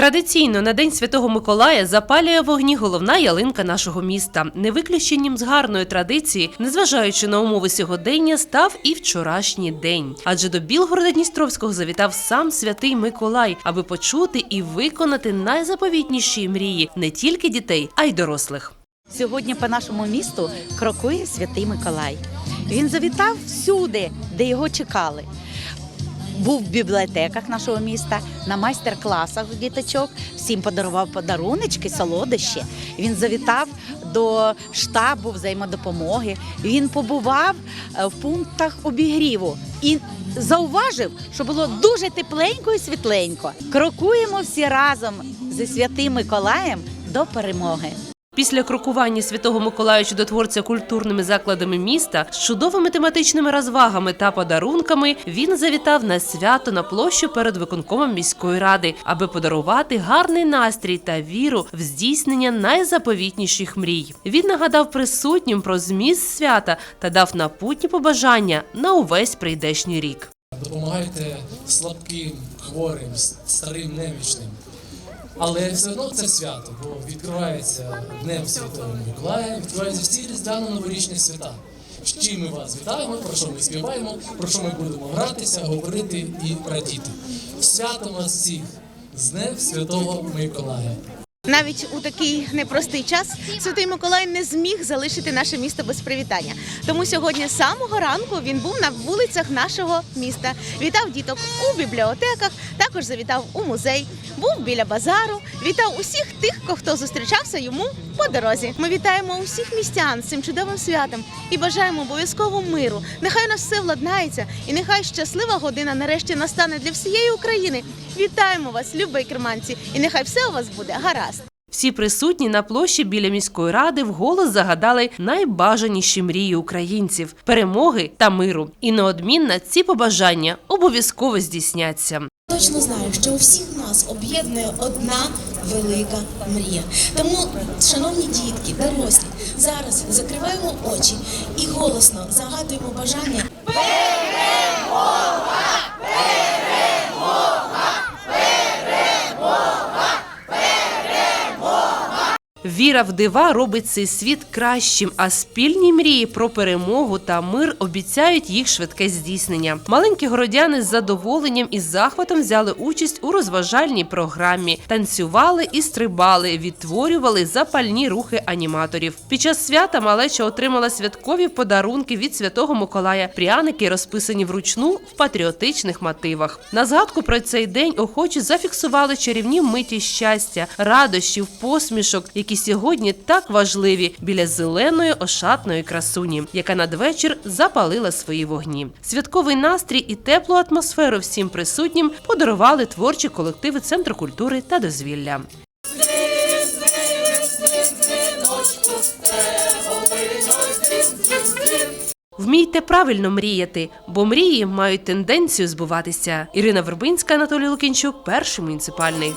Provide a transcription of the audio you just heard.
Традиційно на День Святого Миколая запалює вогні головна ялинка нашого міста. Не виключенням з гарної традиції, незважаючи на умови сьогодення, став і вчорашній день. Адже до Білгорода Дністровського завітав сам святий Миколай, аби почути і виконати найзаповітніші мрії не тільки дітей, а й дорослих. Сьогодні по нашому місту крокує святий Миколай. Він завітав всюди, де його чекали. Був в бібліотеках нашого міста, на майстер-класах діточок, всім подарував подаруночки, солодощі. Він завітав до штабу взаємодопомоги. Він побував е, в пунктах обігріву і зауважив, що було дуже тепленько і світленько. Крокуємо всі разом зі святим Миколаєм до перемоги. Після крокування святого Миколая чудотворця культурними закладами міста з чудовими тематичними розвагами та подарунками він завітав на свято на площу перед виконкомом міської ради, аби подарувати гарний настрій та віру в здійснення найзаповітніших мрій. Він нагадав присутнім про зміст свята та дав напутні побажання на увесь прийдешній рік. допомагайте слабким, хворим, старим, немічним. Але все одно це свято, бо відкривається Днем Святого Миколая, відкриваються всі різдвяно-новорічні свята. З чим ми вас вітаємо, про що ми співаємо, про що ми будемо гратися, говорити і радіти. Свято вас всіх з Днем Святого Миколая. Навіть у такий непростий час Святий Миколай не зміг залишити наше місто без привітання. Тому сьогодні з самого ранку він був на вулицях нашого міста. Вітав діток у бібліотеках, також завітав у музей, був біля базару, вітав усіх тих, хто зустрічався йому по дорозі. Ми вітаємо усіх містян з цим чудовим святом і бажаємо обов'язково миру. Нехай нас все владнається, і нехай щаслива година нарешті настане для всієї України. Вітаємо вас, любі керманці, і нехай все у вас буде гаразд. Всі присутні на площі біля міської ради вголос загадали найбажаніші мрії українців перемоги та миру. І неодмінно ці побажання обов'язково здійсняться. Точно знаю, що у всіх нас об'єднує одна велика мрія. Тому, шановні дітки, дорослі, зараз закриваємо очі і голосно загадуємо бажання Віра в дива робить цей світ кращим, а спільні мрії про перемогу та мир обіцяють їх швидке здійснення. Маленькі городяни з задоволенням і захватом взяли участь у розважальній програмі, танцювали і стрибали, відтворювали запальні рухи аніматорів. Під час свята малеча отримала святкові подарунки від святого Миколая. Пряники розписані вручну в патріотичних мотивах. На згадку про цей день охочі зафіксували чарівні миті щастя, радощів, посмішок, які сьогодні так важливі біля зеленої ошатної красуні, яка надвечір запалила свої вогні. Святковий настрій і теплу атмосферу всім присутнім подарували творчі колективи Центру культури та дозвілля. Вмійте правильно мріяти, бо мрії мають тенденцію збуватися. Ірина Вербинська, Анатолій Лукінчук, перший муніципальний.